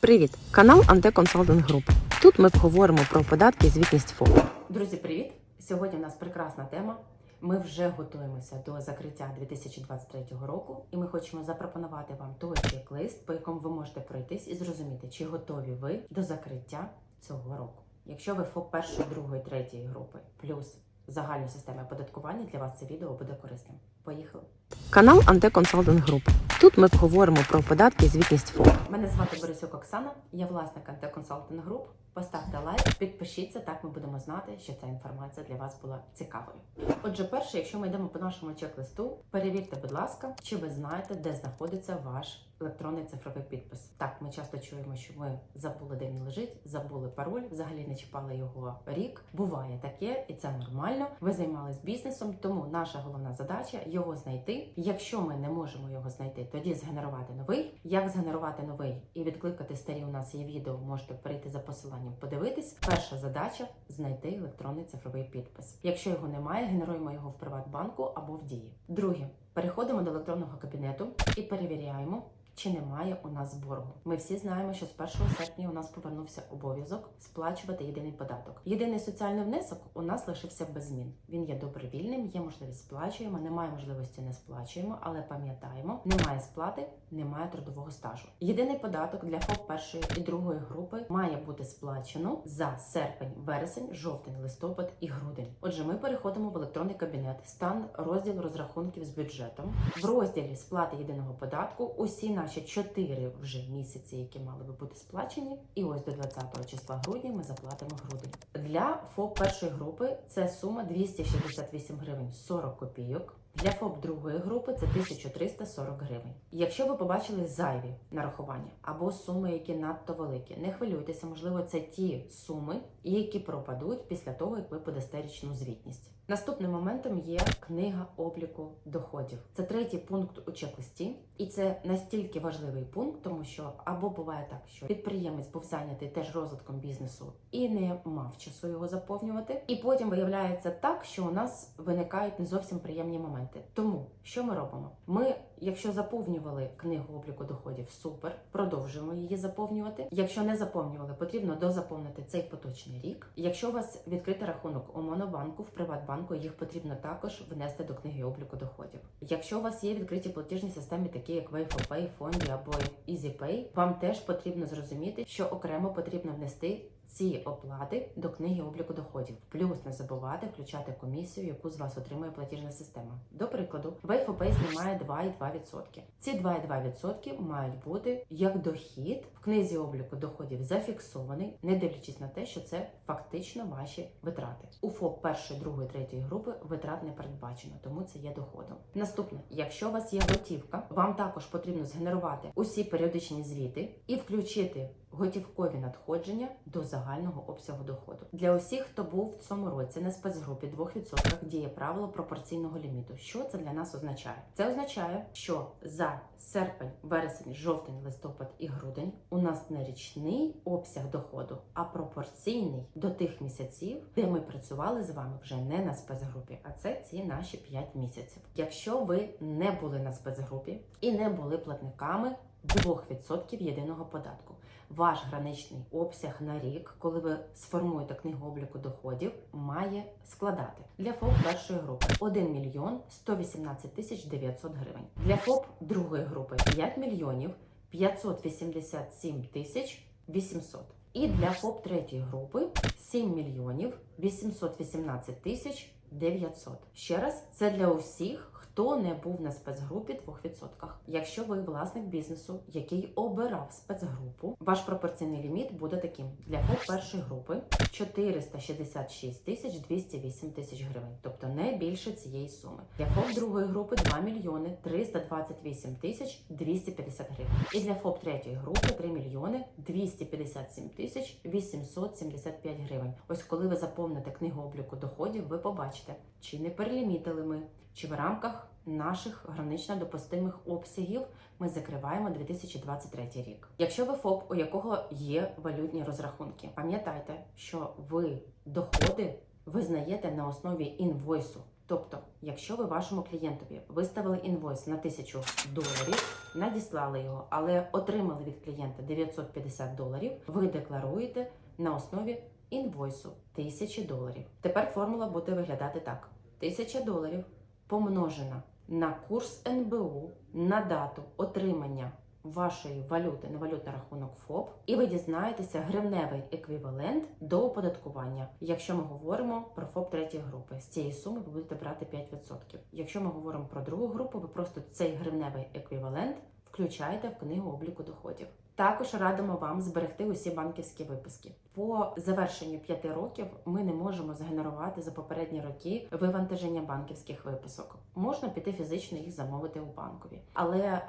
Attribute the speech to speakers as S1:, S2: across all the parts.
S1: Привіт! Канал Анте Консалтинг Груп. Тут ми поговоримо про податки і звітність ФОП.
S2: Друзі, привіт! Сьогодні у нас прекрасна тема. Ми вже готуємося до закриття 2023 року, і ми хочемо запропонувати вам той чек-лист, по якому ви можете пройтись і зрозуміти, чи готові ви до закриття цього року. Якщо ви ФОП першої, другої, третьої групи, плюс загальної системи оподаткування, для вас це відео буде корисним. Поїхали!
S1: Канал Анте Консалтинг Груп. Тут ми поговоримо про податки і звітність ФОП.
S2: Мене звати Борисюк Оксана, я власник Анте Консалтинг Груп. Поставте лайк, підпишіться, так ми будемо знати, що ця інформація для вас була цікавою. Отже, перше, якщо ми йдемо по нашому чек-листу, перевірте, будь ласка, чи ви знаєте, де знаходиться ваш електронний цифровий підпис. Так, ми часто чуємо, що ми забули, де він лежить, забули пароль, взагалі не чіпали його рік. Буває таке, і це нормально. Ви займались бізнесом, тому наша головна задача його знайти. Якщо ми не можемо його знайти, тоді згенерувати новий. Як згенерувати новий і відкликати старі? У нас є відео. Можете перейти за посиланням, подивитись. Перша задача знайти електронний цифровий підпис. Якщо його немає, генеруємо його в Приватбанку або в дії. Друге, переходимо до електронного кабінету і перевіряємо. Чи немає у нас боргу? Ми всі знаємо, що з 1 серпня у нас повернувся обов'язок сплачувати єдиний податок. Єдиний соціальний внесок у нас лишився без змін. Він є добровільним, є можливість сплачуємо, немає можливості не сплачуємо, але пам'ятаємо, немає сплати, немає трудового стажу. Єдиний податок для ФОП першої і другої групи має бути сплачено за серпень, вересень, жовтень, листопад і грудень. Отже, ми переходимо в електронний кабінет, стан розділ розрахунків з бюджетом. В розділі сплати єдиного податку усі наші чотири вже місяці, які мали би бути сплачені, і ось до 20 числа грудня ми заплатимо грудень. Для ФОП першої групи це сума 268 гривень 40 копійок. Для ФОП другої групи це 1340 гривень. Якщо ви побачили зайві нарахування або суми, які надто великі, не хвилюйтеся, можливо, це ті суми, які пропадуть після того, як ви подасте річну звітність. Наступним моментом є книга обліку доходів. Це третій пункт у чек-листі, і це настільки важливий пункт, тому що або буває так, що підприємець був зайнятий теж розвитком бізнесу і не мав часу його заповнювати. І потім виявляється так, що у нас виникають не зовсім приємні моменти. Тому що ми робимо? Ми, якщо заповнювали книгу обліку доходів, супер, продовжуємо її заповнювати. Якщо не заповнювали, потрібно дозаповнити цей поточний рік. Якщо у вас відкритий рахунок у Монобанку, в Приватбанку, їх потрібно також внести до книги обліку доходів. Якщо у вас є відкриті платіжні системи, такі як Wayfopay, Фонді або EasyPay, вам теж потрібно зрозуміти, що окремо потрібно внести ці оплати до книги обліку доходів. Плюс не забувати включати комісію, яку з вас отримує платіжна система. До прикладу, Wayfopay знімає 2,2%. Ці 2,2% мають бути як дохід в книзі обліку доходів зафіксований, не дивлячись на те, що це фактично ваші витрати. У ФОП першої, другої, третьої групи витрат не передбачено, тому це є доходом. Наступне, якщо у вас є готівка, вам також потрібно згенерувати усі періодичні звіти і включити готівкові надходження до загального обсягу доходу. Для усіх, хто був в цьому році на спецгрупі 2% діє правило пропорційного ліміту. Що це для нас означає? Це означає, що за серпень, вересень, жовтень, листопад і грудень у нас не річний обсяг доходу, а пропорційний до тих місяців, де ми працювали з вами вже не на спецгрупі, а це ці наші 5 місяців. Якщо ви не були на спецгрупі і не були платниками 2% єдиного податку. Ваш граничний обсяг на рік, коли ви сформуєте книгу обліку доходів, має складати для ФОП першої групи 1 мільйон 118 тисяч 900 гривень. Для ФОП другої групи 5 мільйонів 587 тисяч 800. І для ФОП третьої групи 7 мільйонів 818 тисяч 900. Ще раз, це для усіх, хто не був на спецгрупі 2%. Якщо ви власник бізнесу, який обирав спецгрупу, ваш пропорційний ліміт буде таким: для першої групи 466 тисяч 208 тисяч гривень, тобто не більше цієї суми. Для ФОП другої групи 2 мільйони 328 тисяч 250 гривень. І для ФОП третьої групи 3 мільйони 257 тисяч 875 гривень. Ось коли ви заповните книгу обліку доходів, ви побачите, чи не перелімітили ми, чи в рамках наших гранично допустимих обсягів ми закриваємо 2023 рік. Якщо ви ФОП, у якого є валютні розрахунки, пам'ятайте, що ви доходи визнаєте на основі інвойсу. Тобто, якщо ви вашому клієнтові виставили інвойс на 1000 доларів, надіслали його, але отримали від клієнта 950 доларів, ви декларуєте на основі інвойсу 1000 доларів. Тепер формула буде виглядати так: 1000 доларів помножена на курс НБУ на дату отримання вашої валюти на валютний рахунок ФОП, і ви дізнаєтеся гривневий еквівалент до оподаткування. Якщо ми говоримо про ФОП третьої групи, з цієї суми ви будете брати 5%. Якщо ми говоримо про другу групу, ви просто цей гривневий еквівалент включаєте в книгу обліку доходів. Також радимо вам зберегти усі банківські виписки. По завершенню 5 років ми не можемо згенерувати за попередні роки вивантаження банківських виписок. Можна піти фізично їх замовити у банкові, але е,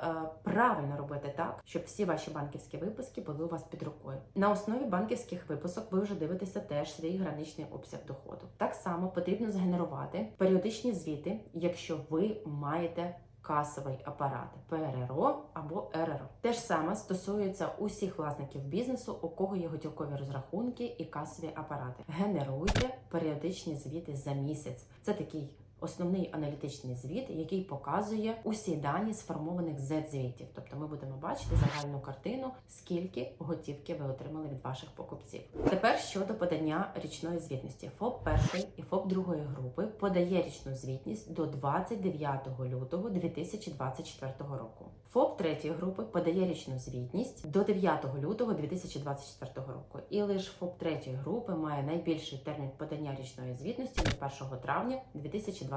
S2: правильно робити так, щоб всі ваші банківські виписки були у вас під рукою. На основі банківських виписок ви вже дивитеся теж свій граничний обсяг доходу. Так само потрібно згенерувати періодичні звіти, якщо ви маєте касовий апарат ПРРО або РРО. Те ж саме стосується усіх власників бізнесу, у кого є готівкові розрахунки і касові апарати. Генеруйте періодичні звіти за місяць. Це такий. Основний аналітичний звіт, який показує усі дані сформованих Z-звітів. Тобто ми будемо бачити загальну картину, скільки готівки ви отримали від ваших покупців. Тепер щодо подання річної звітності, ФОП першої і ФОП другої групи подає річну звітність до 29 лютого 2024 року. ФОП третьої групи подає річну звітність до 9 лютого 2024 року. І лише ФОП третьої групи має найбільший термін подання річної звітності до 1 травня 2024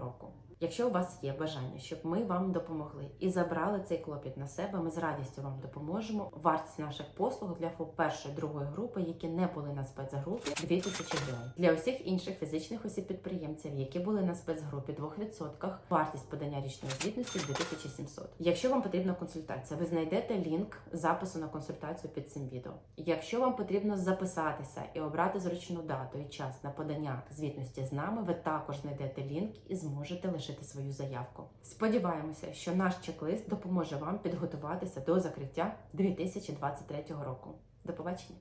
S2: року. Якщо у вас є бажання, щоб ми вам допомогли і забрали цей клопіт на себе, ми з радістю вам допоможемо. Вартість наших послуг для першої другої групи, які не були на спецгрупі, 2000 гривень. Для усіх інших фізичних осіб підприємців, які були на спецгрупі 2%, вартість подання річної звітності 2700. Якщо вам потрібна консультація, ви знайдете лінк запису на консультацію під цим відео. Якщо вам потрібно записатися і обрати зручну дату і час на подання звітності з нами, ви також знайдете лінк і зможете лишити свою заявку. Сподіваємося, що наш чек-лист допоможе вам підготуватися до закриття 2023 року. До побачення!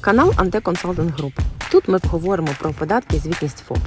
S1: Канал Антеконсалтинг Груп. Тут ми поговоримо про податки і звітність ФОП.